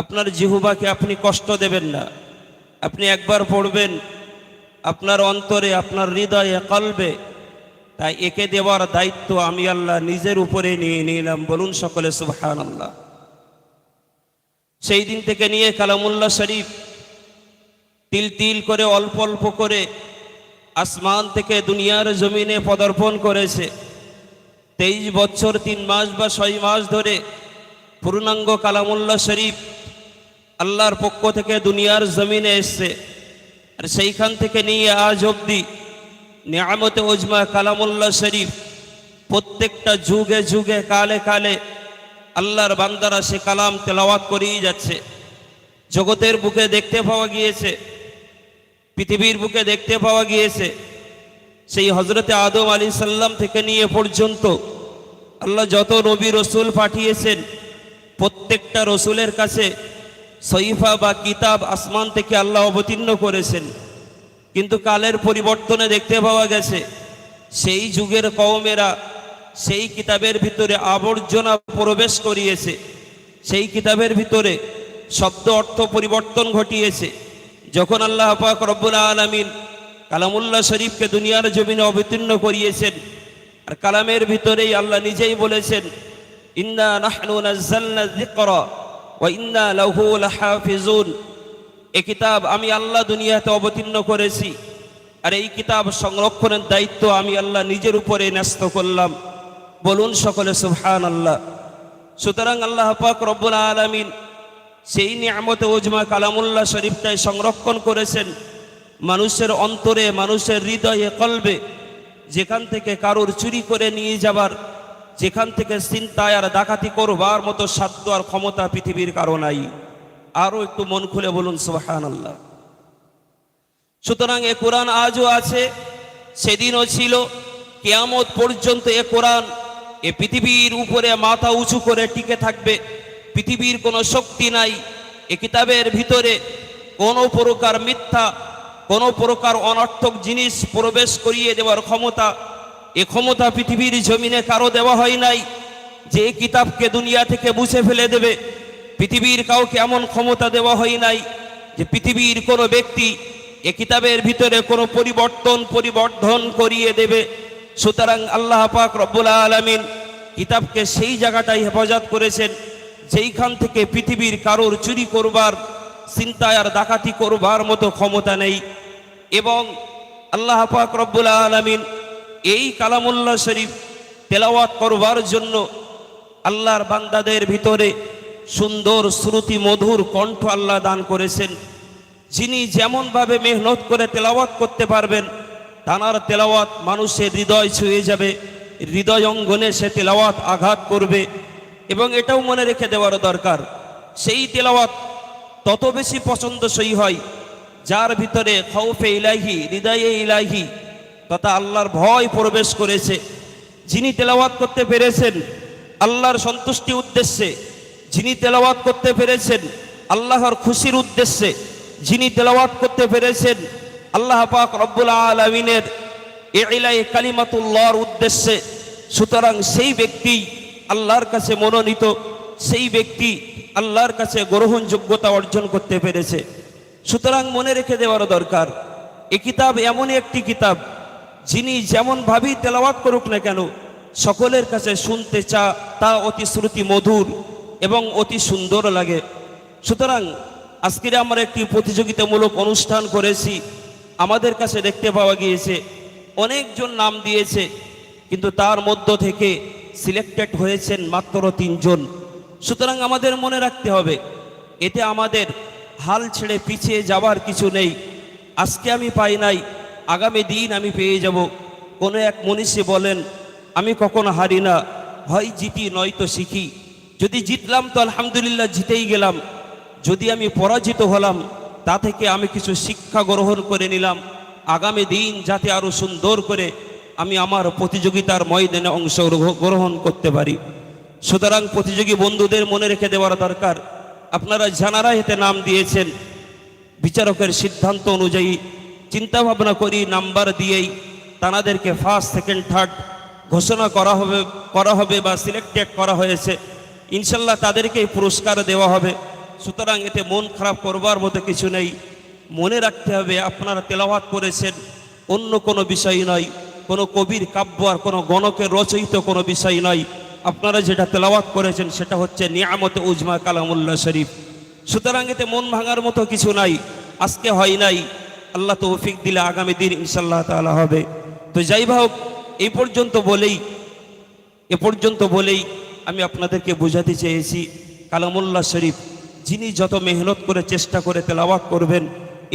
আপনার জিহুবাকে আপনি কষ্ট দেবেন না। আপনি একবার পড়বেন, আপনার অন্তরে, আপনার হৃদয়ে, কলবে। তাই একে দেওয়ার দায়িত্ব আমি আল্লাহ নিজের উপরে নিয়ে নিলাম। বলুন সকলে সুবহান আল্লাহ সেই দিন থেকে নিয়ে কালামুল্লাহ শরীফ তিল তিল করে, অল্প অল্প করে আসমান থেকে দুনিয়ার জমিনে পদার্পণ করেছে। তেইশ বছর, তিন মাস বা ছয় মাস ধরে পূর্ণাঙ্গ কালামুল্লাহ শরীফ আল্লাহর পক্ষ থেকে দুনিয়ার জমিনে এসছে। আর সেইখান থেকে নিয়ে আজ অবধি নিয়ামতে ওজমা কালামুল্লাহ শরীফ প্রত্যেকটা যুগে যুগে কালে কালে আল্লাহর বান্দারা সে কালাম তেলাওয়াত করেই যাচ্ছে। জগতের বুকে দেখতে পাওয়া গিয়েছে, পৃথিবীর বুকে দেখতে পাওয়া গিয়েছে। সেই হজরতে আদম আলী সাল্লাম থেকে নিয়ে পর্যন্ত আল্লাহ যত নবী রসুল পাঠিয়েছেন, প্রত্যেকটা রসুলের কাছে সইফা বা কিতাব আসমান থেকে আল্লাহ অবতীর্ণ করেছেন। কিন্তু কালের পরিবর্তনে দেখতে পাওয়া গেছে, সেই যুগের কওমেরা সেই কিতাবের ভিতরে আবর্জনা প্রবেশ করিয়েছে। সেই কিতাবের ভিতরে শব্দ অর্থ পরিবর্তন ঘটিয়েছে। যখন আল্লাহ পাক রব্বুল আলমিন কালামুল্লাহ শরীফকে দুনিয়ার জমিনে অবতীর্ণ করিয়েছেন, আর কালামের ভিতরেই আল্লাহ নিজেই বলেছেন, ইন্না নাহনু নাজ্জালনা যিকরা। লাহু এই কিতাব আমি আল্লাহ দুনিয়াতে অবতীর্ণ করেছি। আর এই কিতাব সংরক্ষণের দায়িত্ব আমি আল্লাহ নিজের উপরে ন্যস্ত করলাম। বলুন সকলে সুবহান আল্লাহ সুতরাং আল্লাহ পাক রব্বুল আলামিন সেই নিয়ামতে ওজমা কালামুল্লাহ শরীফটাই সংরক্ষণ করেছেন। মানুষের অন্তরে, মানুষের হৃদয়ে, কলবে, যেখান থেকে কারোর চুরি করে নিয়ে যাবার যেখান থেকে চিন্তায় আর ডাকাতি করবার মতো সাধ্য আর ক্ষমতা পৃথিবীর কারও নাই। আরও একটু মন খুলে বলুন সুবাহান আল্লাহ সুতরাং এ কোরআন আজও আছে, সেদিনও ছিল, কেয়ামত পর্যন্ত এ কোরআন এ পৃথিবীর উপরে মাথা উঁচু করে টিকে থাকবে, পৃথিবীর কোনো শক্তি নাই, এ কিতাবের ভিতরে কোনো প্রকার মিথ্যা, কোনো প্রকার অনর্থক জিনিস প্রবেশ করিয়ে দেওয়ার ক্ষমতা এ ক্ষমতা পৃথিবীর জমিনে কারও দেওয়া হয় নাই। যে কিতাবকে দুনিয়া থেকে বুঝে ফেলে দেবে, পৃথিবীর কাউকে এমন ক্ষমতা দেওয়া হয় নাই যে পৃথিবীর কোনো ব্যক্তি এ কিতাবের ভিতরে কোনো পরিবর্তন, পরিবর্ধন করিয়ে দেবে। সুতরাং আল্লাহ পাক রব্বুল আলমিন কিতাবকে সেই জায়গাটাই হেফাজত করেছেন, যেইখান থেকে পৃথিবীর কারোর চুরি করবার চিন্তায় আর ডাকাতি করবার মতো ক্ষমতা নেই। এবং আল্লাহ পাক রব্বুল আলমিন এই কালামুল্লাহ শরীফ তেলাওয়াত করবার জন্য আল্লাহর বান্দাদের ভিতরে সুন্দর শ্রুতি মধুর কণ্ঠ আল্লাহ দান করেছেন। যিনি যেমনভাবে মেহনত করে তেলাওয়াত করতে পারবেন, তানার তেলাওয়াত মানুষের হৃদয় ছুঁয়ে যাবে, হৃদয় অঙ্গনে সে তেলাওয়াত আঘাত করবে এবং এটাও মনে রেখে দেওয়ার দরকার, সেই তেলাওয়াত তত বেশি পছন্দসই হয়, যার ভিতরে খৌফে ইলাহি, হৃদয়ে ইলাহি তথা আল্লাহর ভয় প্রবেশ করেছে। যিনি তেলাওয়াত করতে পেরেছেন, আল্লাহর সন্তুষ্টি উদ্দেশ্যে। যিনি তেলাওয়াত করতে পেরেছেন, আল্লাহর খুশির উদ্দেশ্যে। যিনি তেলাওয়াত করতে পেরেছেন, আল্লাহ পাক রব্বুল আলমিনের এলাই কালিমাতুল্লাহর উদ্দেশ্যে। সুতরাং সেই ব্যক্তি আল্লাহর কাছে মনোনীত, সেই ব্যক্তি আল্লাহর কাছে গ্রহণযোগ্যতা অর্জন করতে পেরেছে। সুতরাং মনে রেখে দেওয়ার দরকার, এ কিতাব এমনই একটি কিতাব যিনি যেমনভাবেই তেলাওয়াত করুক না কেন, সকলের কাছে শুনতে চা, তা অতি শ্রুতি মধুর এবং অতি সুন্দর লাগে। সুতরাং আজকের আমরা একটি প্রতিযোগিতামূলক অনুষ্ঠান করেছি, আমাদের কাছে দেখতে পাওয়া গিয়েছে, অনেকজন নাম দিয়েছে, কিন্তু তার মধ্য থেকে সিলেক্টেড হয়েছেন মাত্র তিনজন। সুতরাং আমাদের মনে রাখতে হবে, এতে আমাদের হাল ছেড়ে পিছিয়ে যাওয়ার কিছু নেই। আজকে আমি পাই নাই আগামী দিন আমি পেয়ে যাব। কোনো এক মনীষী বলেন, আমি কখনো হারি না। হয় জিতি নয়তো শিখি। যদি জিতলাম তো আলহামদুলিল্লাহ জিতেই গেলাম। যদি আমি পরাজিত হলাম, তা থেকে আমি কিছু শিক্ষা গ্রহণ করে নিলাম। আগামী দিন যাতে আরও সুন্দর করে আমি আমার প্রতিযোগিতার ময়দানে অংশগ্রহণ করতে পারি। সুতরাং প্রতিযোগী বন্ধুদের মনে রেখে দেওয়ার দরকার। আপনারা জানারা এতে নাম দিয়েছেন। বিচারকের সিদ্ধান্ত অনুযায়ী চিন্তা ভাবনা করি, নাম্বার দিয়েই তানাদেরকে ফার্স্ট সেকেন্ড থার্ড ঘোষণা করা হবে করা হবে বা সিলেক্টেড করা হয়েছে। ইনশাল্লাহ তাদেরকেই পুরস্কার দেওয়া হবে। সুতরাং এতে মন খারাপ করবার মতো কিছু নেই। মনে রাখতে হবে, আপনারা তেলাওয়াত করেছেন, অন্য কোনো বিষয় নয়। কোনো কবির কাব্য আর কোনো গণকের রচয়িত কোনো বিষয় নয়। আপনারা যেটা তেলাওয়াত করেছেন, সেটা হচ্ছে নিয়ামতে উজমা কালামুল্লাহ শরীফ। সুতরাং এতে মন ভাঙার মতো কিছু নাই। আজকে হয় নাই। আল্লাহ তৌফিক দিলে আগামী দিন ইনশাল্লাহ তাআলা হবে। তো যাই হোক এই পর্যন্ত বলেই, এ পর্যন্ত বলেই আমি আপনাদেরকে বোঝাতে চেয়েছি, কালামুল্লাহ শরীফ, যিনি যত মেহনত করে চেষ্টা করে তেলাওয়াত করবেন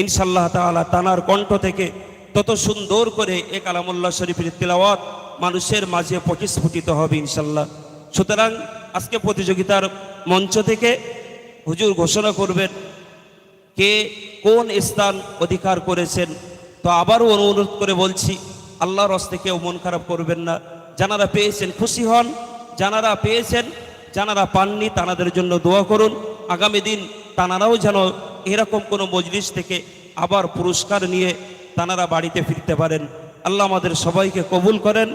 ইনশাল্লাহ তাআলা তানার কণ্ঠ থেকে তত সুন্দর করে এ কালামুল্লাহ শরীফের তেলাওয়াত মানুষের মাঝে প্রতিস্ফুটিত হবে ইনশাল্লাহ সুতরাং আজকে প্রতিযোগিতার মঞ্চ থেকে হুজুর ঘোষণা করবেন কে কোন স্থান অধিকার করেছেন? তো আবারও অনুরোধ করে বলছি, আল্লাহর হস্তে কেউ মন খারাপ করবেন না। যারা পেয়েছেন খুশি হন যারা পেয়েছেন যারা পাননি তানাদের জন্য দোয়া করুন। আগামী দিন তানারাও যেন এরকম কোনো মজলিস থেকে আবার পুরস্কার নিয়ে তানারা বাড়িতে ফিরতে পারেন। আল্লাহ আমাদের সবাইকে কবুল করেন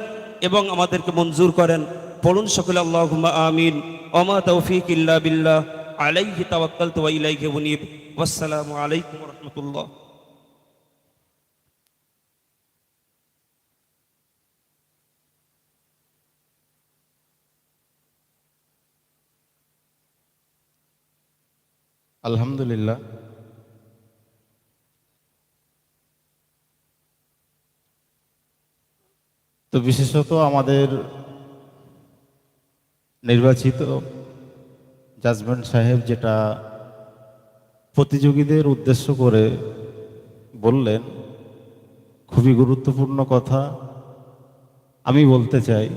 এবং আমাদেরকে মঞ্জুর করেন। পড়ুন সকলে আল্লাহ আমিন। ওমা তৌফিক ইল্লা বিল্লাহ। আলাইহি তাওয়াক্কালতু ওয়া ইলাইহি মুনীব ওয়াসসালামু আলাইকুম রাহমাতুল্লাহ। আলহামদুলিল্লাহ। তো বিশেষত আমাদের নির্বাচিত জাজমেন্ট সাহেব যেটা প্রতিযোগীদের উদ্দেশ্য করে বললেন, খুবই গুরুত্বপূর্ণ কথা। আমি বলতে চাই,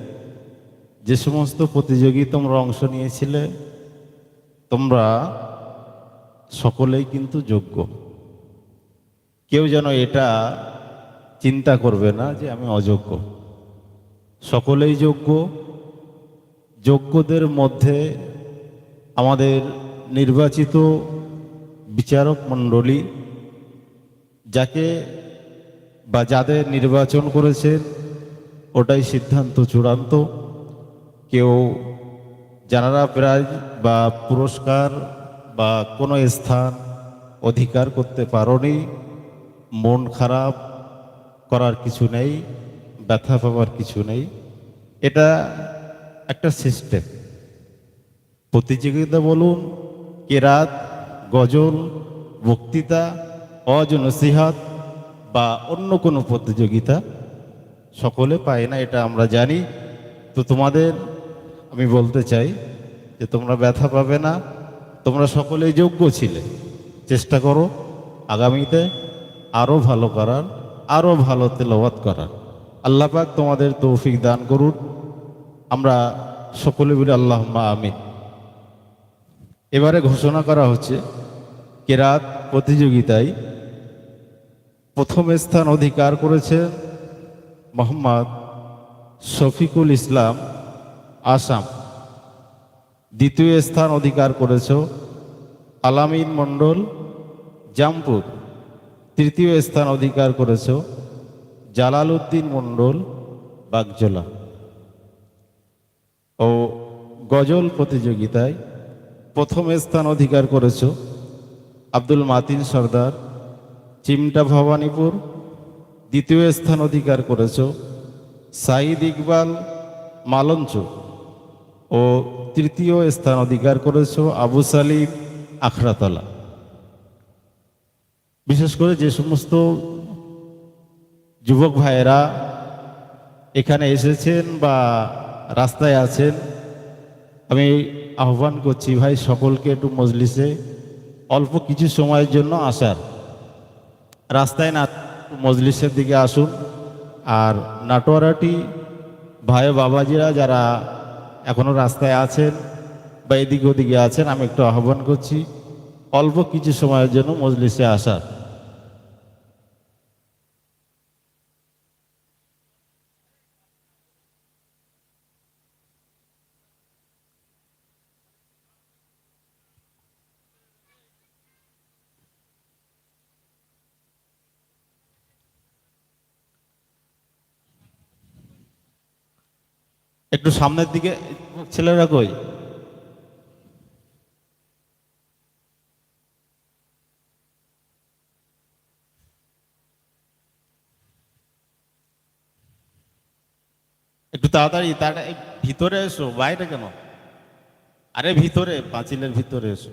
যে সমস্ত প্রতিযোগী তোমরা অংশ নিয়েছিলে, তোমরা সকলেই কিন্তু যোগ্য। কেউ যেন এটা চিন্তা করবে না যে আমি অযোগ্য। সকলেই যোগ্য। যোগ্যদের মধ্যে আমাদের নির্বাচিত বিচারক মণ্ডলী যাকে বা যাদের নির্বাচন করেছেন ওটাই সিদ্ধান্ত চূড়ান্ত। কেউ যারা প্রাইজ বা পুরস্কার বা কোনো স্থান অধিকার করতে পারোনি, মন খারাপ করার কিছু নেই, ব্যথা পাওয়ার কিছু নেই। এটা একটা সিস্টেম প্রতিযোগিতা বলুন, কেরাত গজল, বক্তৃতা অজ নসিহাত বা অন্য কোনো প্রতিযোগিতা সকলে পায় না, এটা আমরা জানি। তো তোমাদের আমি বলতে চাই যে তোমরা ব্যথা পাবে না, তোমরা সকলেই যোগ্য ছিলে। চেষ্টা করো আগামীতে আরও ভালো করার আরও ভালো তেলাওয়াত করার। আল্লাহ পাক তোমাদের তৌফিক দান করুন। আমরা সকলে বলি আল্লাহ আমিন। এবারে ঘোষণা করা হচ্ছে কেরাত প্রতিযোগিতায় প্রথম স্থান অধিকার করেছে মোহাম্মদ শফিকুল ইসলাম আসাম। দ্বিতীয় স্থান অধিকার করেছ আলামিন মণ্ডল জামপুর তৃতীয় স্থান অধিকার করেছ জালালউদ্দিন মণ্ডল বাগজোলা। ও গজল প্রতিযোগিতায় প্রথম স্থান অধিকার করেছ আব্দুল মাতিন সর্দার, চিমটা ভবানীপুর, দ্বিতীয় স্থান অধিকার করেছ, সাঈদ ইকবাল মালঞ্চ, ও তৃতীয় স্থান অধিকার করেছ আবু সালিম আখড়াতলা। বিশেষ করে যে সমস্ত যুবক ভাইয়েরা এখানে এসেছেন বা রাস্তায় আছেন, আমি আহ্বান করছি, ভাই, সকলকে একটু মজলিসে অল্প কিছু সময়ের জন্য আসার। রাস্তায় না, মজলিসের দিকে আসুন। আর নাটোয়ারাটি ভাই বাবাজিরা যারা এখনও রাস্তায় আছেন বা এদিকে ওদিকে আছেন, আমি একটু আহ্বান করছি, অল্প কিছু সময়ের জন্য মজলিসে আসার। একটু সামনের দিকে, ছেলেরা কই? একটু তাড়াতাড়ি তারা ভিতরে এসো, বাইরে কেন? আরে ভিতরে, পাঁচিলের ভিতরে এসো।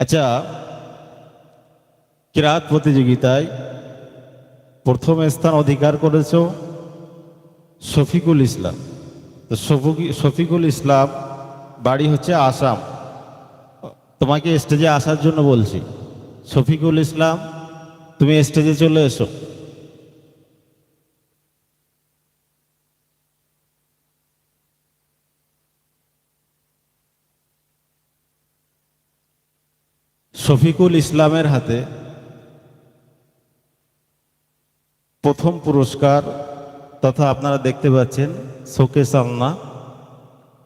আচ্ছা কিরাত প্রতিযোগিতায় প্রথম স্থান অধিকার করেছ শফিকুল ইসলাম। তো শফিকুল ইসলাম বাড়ি হচ্ছে আসাম। তোমাকে স্টেজে আসার জন্য বলছি, শফিকুল ইসলাম, তুমি স্টেজে চলে এসো। শফিকুল ইসলামের হাতে প্রথম পুরস্কার তথা আপনারা দেখতে পাচ্ছেন শোকেস আলনা।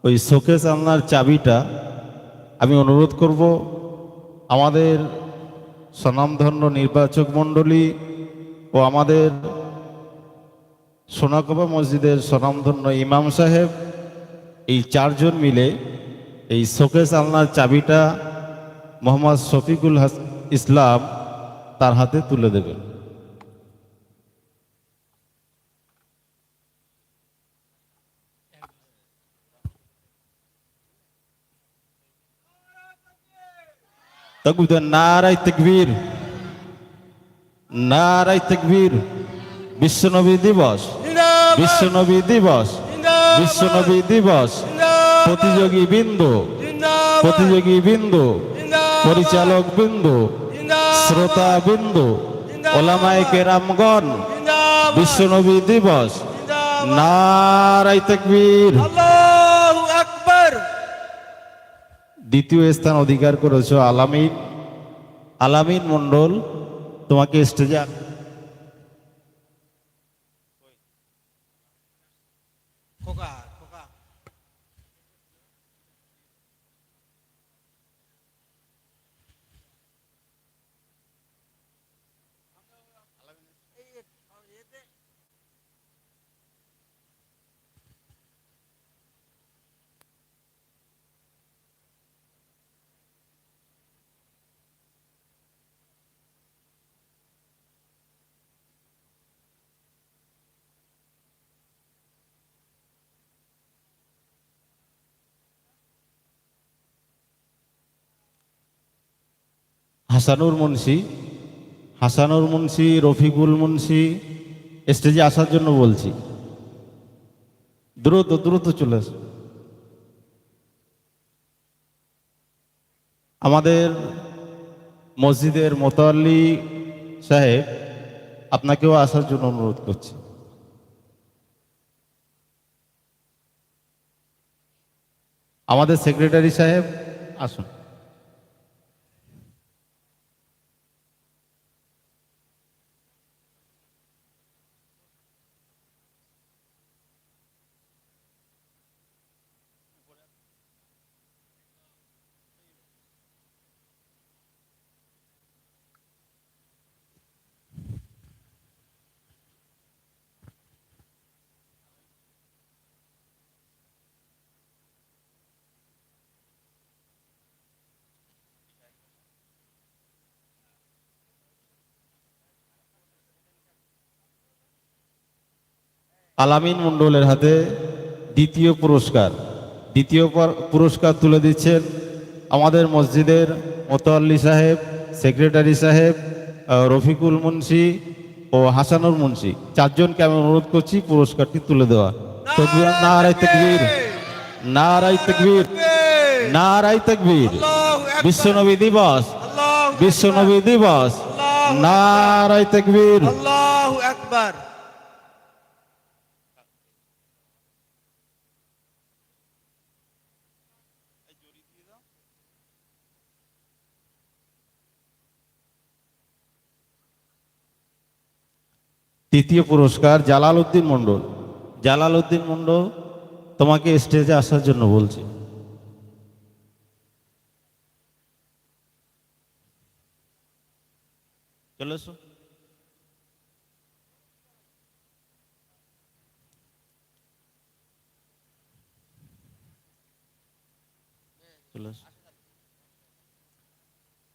ওই শোকেস আলনার চাবিটা আমি অনুরোধ করব আমাদের স্বনামধন্য নির্বাচক মণ্ডলী ও আমাদের সোনাকবা মসজিদের স্বনামধন্য ইমাম সাহেব, এই চারজন মিলে এই শোকেস আলনার চাবিটা মোহাম্মদ শফিকুল ইসলাম তার হাতে তুলে দেবেন। তকবীর নারাই তকবীর নারাই তকবীর বিশ্বনবী দিবস বিশ্বনবী দিবস বিশ্বনবী দিবস প্রতিযোগী বিন্দু প্রতিযোগী বিন্দু পরিচালক বিন্দু শ্রোতা বিন্দু ওলামায়ে কেরামগণ বিশ্বনবী দিবস নারাই তকবীর আল্লাহু আকবার দ্বিতীয় স্থান অধিকার করেছ আলামিন। আলামিন মণ্ডল তোমাকে স্টেজে হাসানুর মুন্সি হাসানুর মুন্সি, রফিকুল মুন্সি, স্টেজে আসার জন্য বলছি। দ্রুত দ্রুত চলে আমাদের মসজিদের মোতাল্লি সাহেব আপনাকেও আসার জন্য অনুরোধ করছি। আমাদের সেক্রেটারি সাহেব আসুন। আলামিন মণ্ডলের হাতে দ্বিতীয় পুরস্কার। দ্বিতীয় পুরস্কার তুলে দিচ্ছেন আমাদের মসজিদের মোতাল্লি সাহেব সেক্রেটারি সাহেব রফিকুল মুন্সি ও হাসানুর মুন্সি। চারজনকে আমি অনুরোধ করছি পুরস্কারটি তুলে দেওয়া। তকবীর নারাই তকবীর। নারাই তকবীর। নারাই তকবীর। বিশ্বনবী দিবস। বিশ্বনবী দিবস। নারাই তকবীর। আল্লাহু আকবার। তৃতীয় পুরস্কার জালাল উদ্দিন মণ্ডল। জালাল উদ্দিন মণ্ডল তোমাকে স্টেজে আসার জন্য বলছি।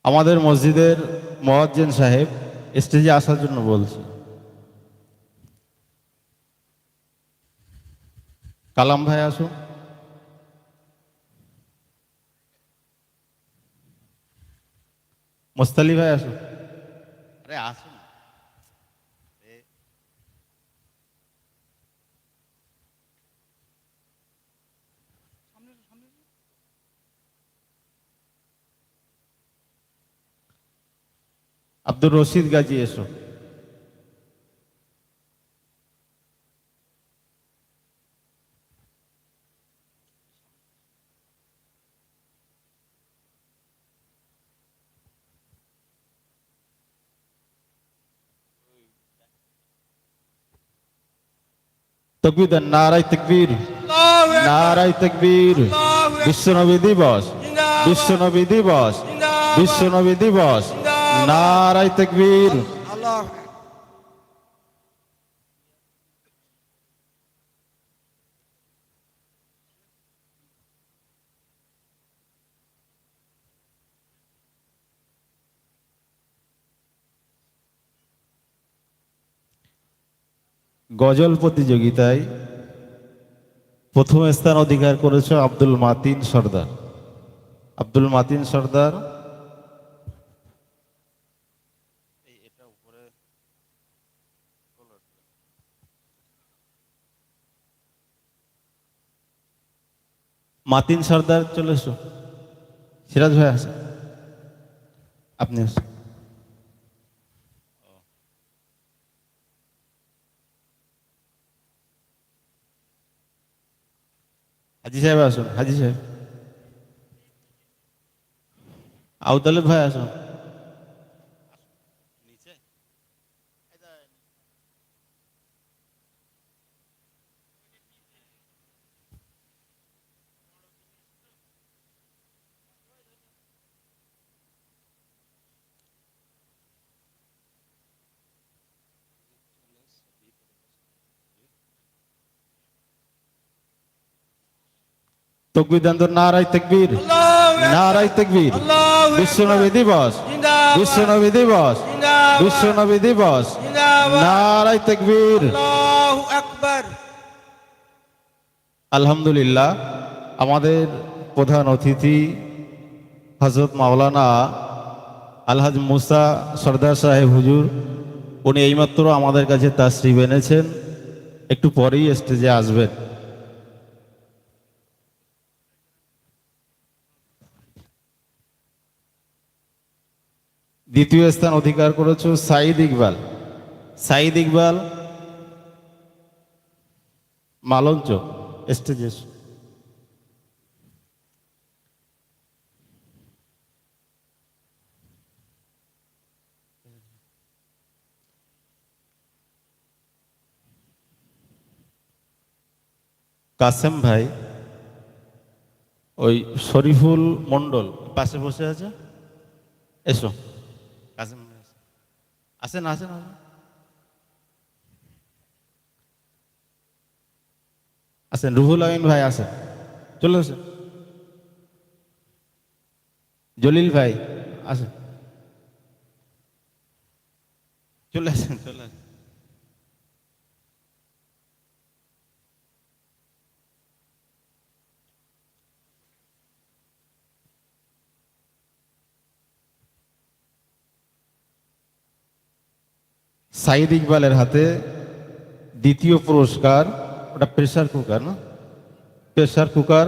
আমাদের মসজিদের মহাজ্জেন সাহেব স্টেজে আসার জন্য বলছি। কালাম ভাই আসুন মোস্তালি ভাই আসুন আরে আসুন আব্দুর রশিদ গাজী এসো। তকবীর দেন নারাই তকবীর। নারায় তকবীর। বিশ্বনবী দিবস। বিশ্ব বিশ্বনবী দিবস। বিশ্বনবী দিবস। নারায় তকবীর। আল্লাহ গজল প্রতিযোগিতায় প্রথম স্থান অধিকার করেছে আব্দুল মাতিন সর্দার। আব্দুল মাতিন সর্দার। মাতিন সর্দার, চলে এসো। সিরাজ ভাই আসেন। আপনি আসুন। হাজি সাহেব আসুন হাজি সাহেব। আউতালেব ভাই আসুন। তকবির দেন তো নারাই তকবীর। আকবার। তকবীর। বিশ্বনবী দিবস। বিশ্বনবী দিবস। বিশ্বনবী দিবস। নারাই তকবীর। আলহামদুলিল্লাহ আমাদের প্রধান অতিথি হজরত মাওলানা আলহাজ মুসা সর্দার সাহেব হুজুর উনি এইমাত্র আমাদের কাছে তাসরিফ এনেছেন। একটু পরেই স্টেজে আসবেন। দ্বিতীয় স্থান অধিকার করেছে সাইদ ইকবাল। সাইদ ইকবাল মালঞ্চ স্টেজে। কাসেম ভাই, ওই শরীফুল মন্ডল পাশে বসে আছে? এসো। কাসেম ভাই আছে না আছে আসেন আসেন রুহুল আমিন ভাই আছেন চলে আসেন জলিল ভাই আসেন চলে আসেন চলে আসেন সাইদ ইকবালের হাতে দ্বিতীয় পুরস্কার ওটা প্রেসার কুকার না? প্রেসার কুকার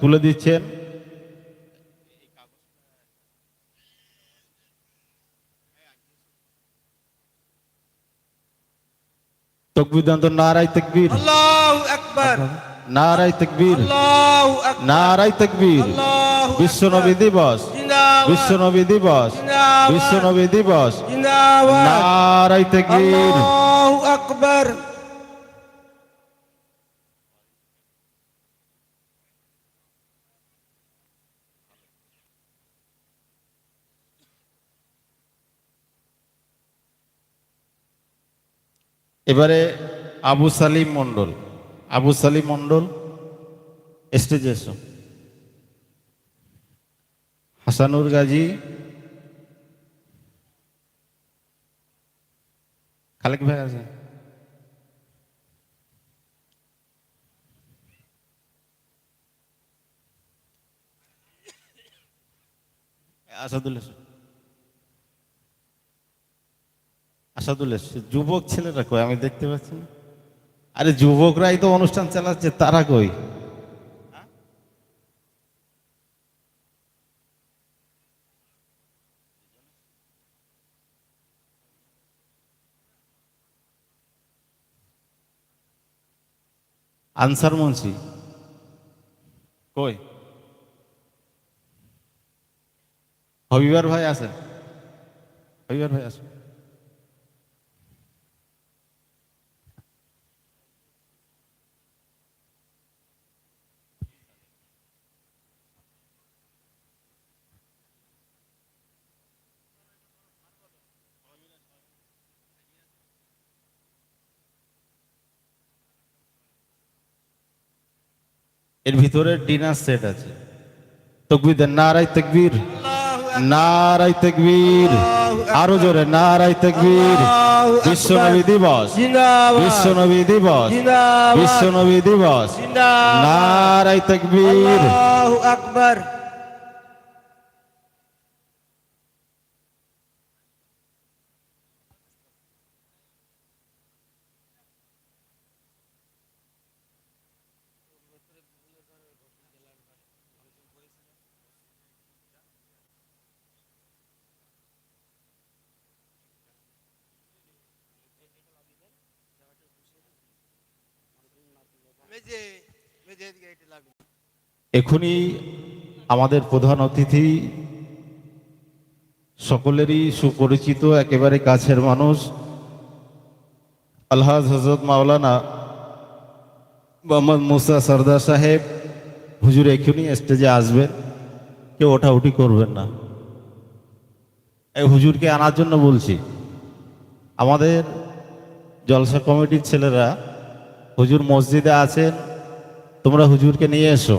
তুলে দিচ্ছেন। তকবির দান্ত নারাই তকবীর। নারাই তকবীর। আল্লাহু বিশ্বনবী দিবস। জিন্দাবাদ। বিশ্বনবী দিবস জিন্দাবাদ। বিশ্বনবী দিবস। নারাই তকবীর আল্লাহু আকবার। এবারে আবু সালিম মন্ডল আবু সালিম মন্ডল স্টেজে এসো। হাসানুর গাজী, খালেক ভাই আছে। আসাদুল্লাহ আসাদুল্লাহ যুবক ছেলেরা কয়? আমি দেখতে পাচ্ছি আরে যুবকরাই তো অনুষ্ঠান চালাচ্ছে, তারা কই? আনসার মুন্সি। কই? হবিবার ভাই আছে। হবিবার ভাই আছে। এর ভিতরে ডিনার সেট আছে। তকবির নারাই তকবীর নারাই তকবীর, আরও জোরে নারাই তকবীর বিশ্ব নবী দিবস বিশ্ব নবী দিবস বিশ্ব নবী দিবস নারাই তকবীর। আকবার। এখনই আমাদের প্রধান অতিথি সকলেরই সুপরিচিত, একেবারে কাছের মানুষ, আলহাজ হজরত মাওলানা মোহাম্মদ মুসা সর্দার সাহেব। হুজুর এখনই স্টেজে আসবেন, কেউ ওঠাউঠি করবেন না। এই হুজুরকে আনার জন্য বলছি, আমাদের জলসা কমিটির ছেলেরা হুজুর মসজিদে আছেন তোমরা হুজুরকে নিয়ে এসো।